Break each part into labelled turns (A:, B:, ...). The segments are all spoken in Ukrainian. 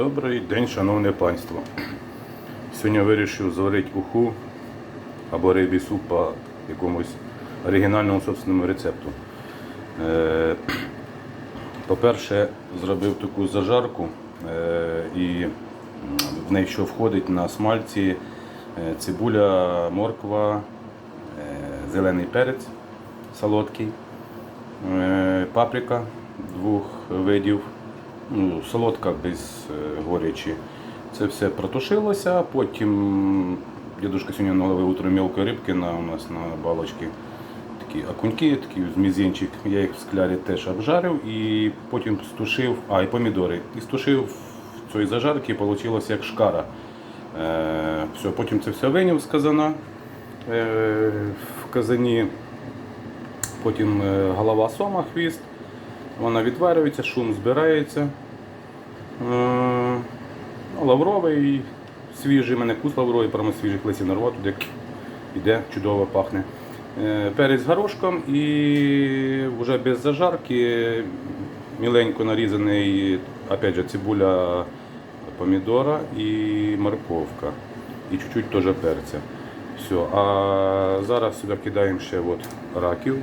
A: Добрий день, шановне панство. Сьогодні вирішив зварити уху або рибі суп по якомусь оригінальному собственному рецепту. Е, По-перше, зробив таку зажарку е, і в неї що входить на смальці е, цибуля, морква, зелений перець солодкий, паприка двох видів, ну, солодка без е, горечі. Це все протушилося, потім дідусь сьогодні наловив утром мілкої рибки на, у нас на балочці. Такі окуньки, такі з мізинчик. Я їх в склярі теж обжарив і потім стушив, а і помідори. І стушив в цій зажарці, вийшло як шкара. Е, все, потім це все виняв з казана. Е, в казані потім е, голова сома, хвіст. Вона відварюється, шум збирається. Е, Лавровий, свіжий, мене кус лавровий, прямо свіжий лисий народ, туди йде, чудово пахне. Е, Перець з горошком і вже без зажарки, міленько нарізаний, опять же, цибуля помідора і морковка. І чуть-чуть теж перця. Все. А зараз сюди кидаємо ще от раків.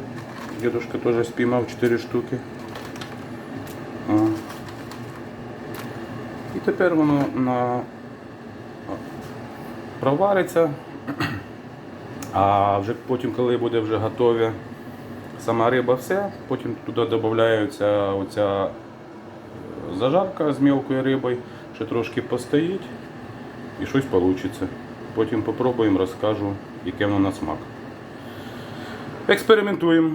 A: Дедушка теж спіймав 4 штуки. Тепер воно на провариться. А вже потім, коли буде вже готове сама риба, все, потім туди додається оця е, зажарка з мілкою рибою, ще трошки постоїть і щось вийде. Потім попробуємо, розкажу, яке воно на смак. Експериментуємо.